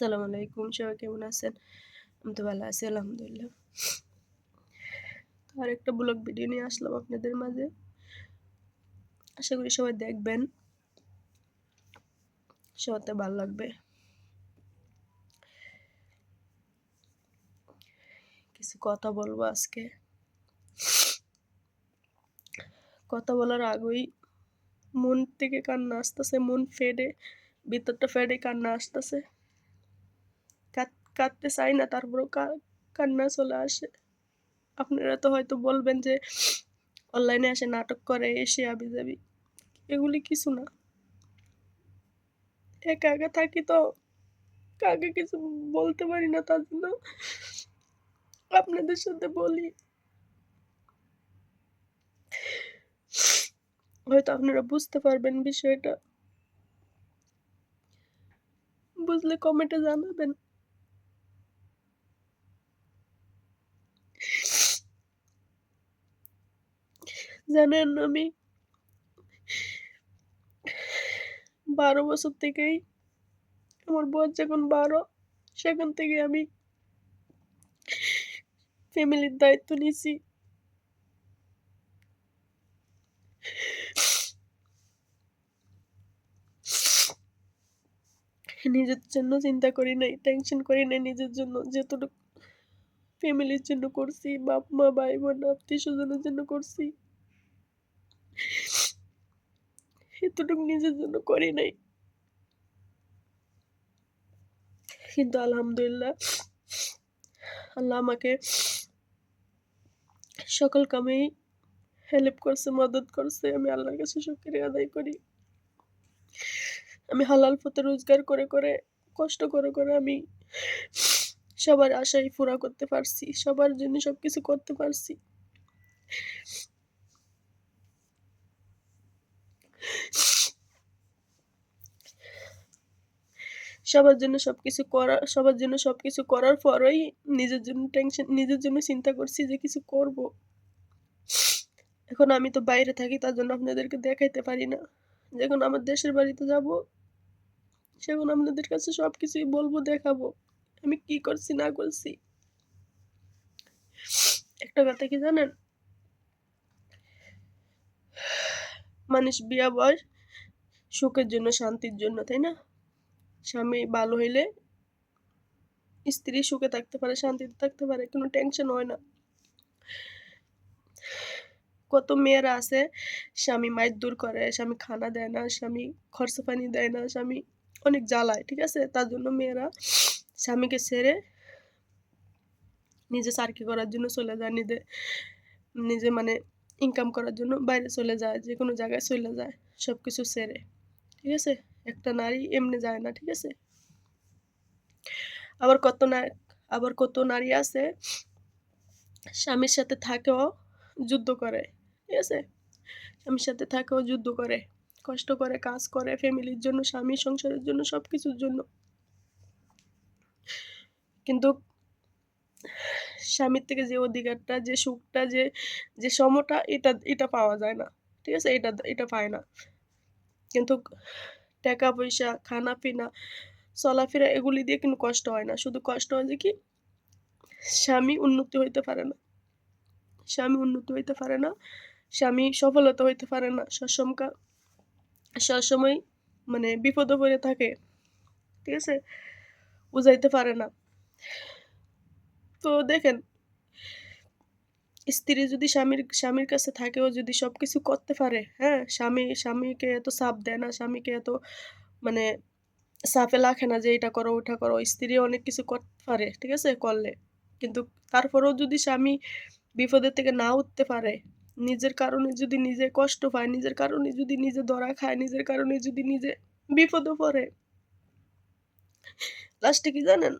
আসসালামু আলাইকুম, সবাই কেমন আছেন? আমি তো ভালো আছি, আলহামদুলিল্লাহ। আর একটা ব্লগ ভিডিও নিয়ে আসলাম আপনাদের মাঝে। আশা করি সবাই দেখবেন। সবাই ভালো লাগবে। কিছু কথা বলব আজকে। কথা বলার আগেই মন থেকে কান্না আসতেছে, মন ফেডে, ভিতরটা ফেডে কান্না আসতেছে। কাঁদতে চাই না, তারপরেও কান্না চলে আসে। আপনারা তো হয়তো বলবেন যে অনলাইনে আসে নাটক করে, এসে আবি যাবি এগুলি কিছু না। একা একা থাকি তো কাকে কিছু বলতে পারি না, তার জন্য আপনাদের সাথে বলি। হয়তো আপনারা বুঝতে পারবেন বিষয়টা। বুঝলে কমেন্টে জানাবেন। জানেন আমি? বারো বছর থেকেই আমার বয়স যখন বারো, সেখান থেকে আমি ফ্যামিলির দায়িত্ব নিছি নিজের জন্য চিন্তা করি নাই টেনশন করি নাই নিজের জন্য, যতটুকু ফ্যামিলির জন্য করছি বাপ মা ভাই বোন আত্মীয় স্বজনের জন্য করছি। এতটুকু নিজের জন্য করি নাই। কিন্তু আলহামদুলিল্লাহ, আল্লাহ আমাকে সকল কামেই হেল্প করছে, মদত করছে, আমি আল্লাহর কাছে শুক্রিয়া আদায় করি। আমি হালাল পথে রোজগার করে করে, কষ্ট করে করে আমি সবার আশাই পুরা করতে পারছি, সবার জন্য সবকিছু করতে পারছি। সবার জন্য সব কিছু করা, সবার জন্য সব কিছু করার পরই নিজের জন্য টেনশন নিজের জন্য চিন্তা করছি যে কিছু করব। এখন আমি তো বাইরে থাকি, তার জন্য আপনাদেরকে দেখাইতে পারি না। যখন আমার দেশের বাড়িতে যাব, সেখন আপনাদের কাছে সব কিছুই বলব, দেখাবো। আমি কি করছি, না করছি। একটা কথা কি জানেন? মানুষ বিয়া বয়স সুখের জন্য, শান্তির জন্য, তাই না? স্বামী ভালো হইলে স্ত্রী সুখে থাকতে পারে, শান্তিতে থাকতে পারে, কোনো টেনশন হয় না। কত মেয়েরা আছে, স্বামী মায়ের দূর করে, স্বামী খানা দেয় না, স্বামী খরচা পানি দেয় না, স্বামী অনেক জ্বালায়, ঠিক আছে? তার জন্য মেয়েরা স্বামীকে ছেড়ে নিজে চাকরি করার জন্য চলে যায়, নিজে নিজে মানে ইনকাম করার জন্য বাইরে চলে যায় যে কোনো জায়গায় চলে যায় সব কিছু সেরে ঠিক আছে? একটা নারী এমনি যায় না, ঠিক আছে? আবার কত না, আবার কত নারী আছে, স্বামীর সাথে থাকেও যুদ্ধ করে, ঠিক আছে? স্বামীর সাথে থাকেও যুদ্ধ করে, কষ্ট করে, কাজ করে ফ্যামিলির জন্য, স্বামী সংসারের জন্য সব কিছুর জন্য। কিন্তু স্বামীর থেকে যে অধিকারটা, যে সুখটা, যে যে সমটা, এটা এটা পাওয়া যায় না, ঠিক আছে? এটা এটা পায় না। কিন্তু টাকা পয়সা খানা পিনা চলাফেরা এগুলি দিয়ে কিন্তু কষ্ট হয় না। শুধু কষ্ট হয় যে কি, স্বামী উন্নতি হইতে পারে না। স্বামী উন্নতি হইতে পারে না, স্বামী সফলতা হইতে পারে না। সসমকা সবসময় মানে বিপদে পড়ে থাকে, ঠিক আছে? বুঝাইতে পারে না। তো দেখেন স্ত্রী যদি স্বামীর স্বামীর কাছে থাকেও যদি সব কিছু করতে পারে হ্যাঁ? স্বামী, স্বামীকে এত সাপ দেয় না, স্বামীকে এত মানে সাফে লাখে না যে এটা করো, ওটা করো, স্ত্রী অনেক কিছু করতে পারে, ঠিক আছে? করলে। কিন্তু তারপরেও যদি স্বামী বিপদের থেকে না উঠতে পারে, নিজের কারণে যদি নিজে কষ্ট পায়, নিজের কারণে যদি নিজে ধরা খায়, নিজের কারণে যদি নিজে বিপদে পড়ে, লাস্টে কি জানেন?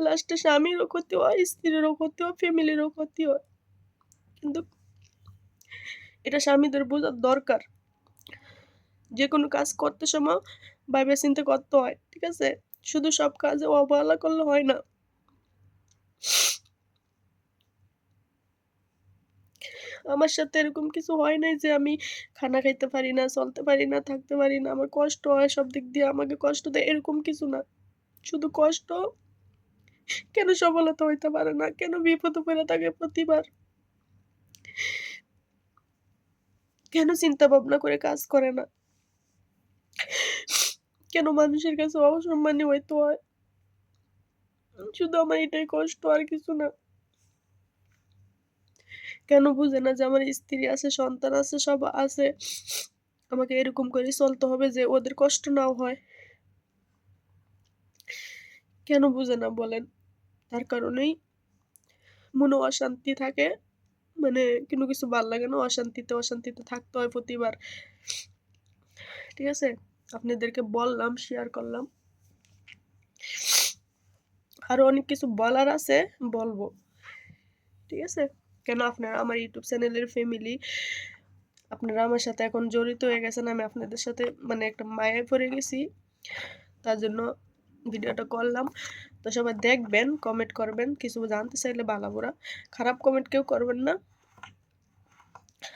লাস্টে স্বামীরও ক্ষতি হয়, স্ত্রীরও ক্ষতি হয় ফ্যামিলিরও ক্ষতি হয়। কিন্তু এটা স্বামীদের বোঝার দরকার। যে কোনো কাজ করতে সময় ভাবে চিন্তা করতে হয়, ঠিক আছে? শুধু সব কাজে অবহেলা করলে হয় না। আমার সাথে এরকম কিছু হয় নাই যে আমি খানা খাইতে পারি না, চলতে পারি না, থাকতে পারি না। আমার কষ্ট হয়, সব দিক দিয়ে আমাকে কষ্ট দেয়, এরকম কিছু না। শুধু কষ্ট কেন সফলতা হইতে পারে না? কেন বিপদে পড়ে থাকে প্রতিবার? কেন চিন্তা ভাবনা করে কাজ করে না? কেন মানুষের কাছে অসম্মানী হইতে হয়? শুধু আমার এটাই কষ্ট, আর কিছু না। কেন বুঝে না যে আমার স্ত্রী আছে, সন্তান আছে, সব আছে। আমাকে এরকম করে চলতে হবে যে ওদের কষ্ট নাও হয়। কেন বুঝে না বলেন? তার কারণেই মনে অশান্তি থাকে। মানে কোনো কিছু ভালো লাগে না, অশান্তিতে অশান্তিতে থাকতে হয় প্রতিবার। ঠিক আছে? আপনাদেরকে বললাম শেয়ার করলাম। আরও অনেক কিছু বলার আছে, বলব। ঠিক আছে? কেন আপনারা আমার ইউটিউব চ্যানেলের ফ্যামিলি আপনারা আমার সাথে এখন জড়িত হয়ে গেছেন, আমি আপনাদের সাথে মানে একটা মায়ায় পড়ে গেছি। তার জন্য ভিডিওটা করলাম। তো সবাই দেখবেন কমেন্ট করবেন, কিছু জানতে চাইলে বালাবোরা খারাপ কমেন্ট কেউ করবেন না।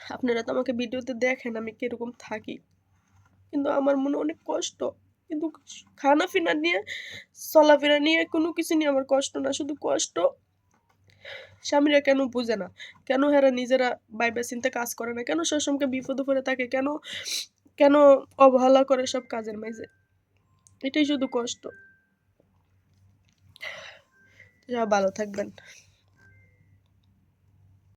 আপনারা তো আমাকে ভিডিওতে দেখেন আমি কীরকম থাকি। কিন্তু আমার মনে অনেক কষ্ট। কিন্তু খানা ফিনা নিয়ে, চলাফেরা নিয়ে কোনো কিছু নিয়ে আমার কষ্ট না। শুধু কষ্ট, স্বামীরা কেন বুঝে না? কেন হেরা নিজেরা বাইবে চিন্তা কাজ করে না? কেন সবসময় বিপদ পড়ে থাকে? কেন কেন অবহেলা করে সব কাজের মাঝে? এটাই শুধু কষ্ট। যা ভালো থাকবেন।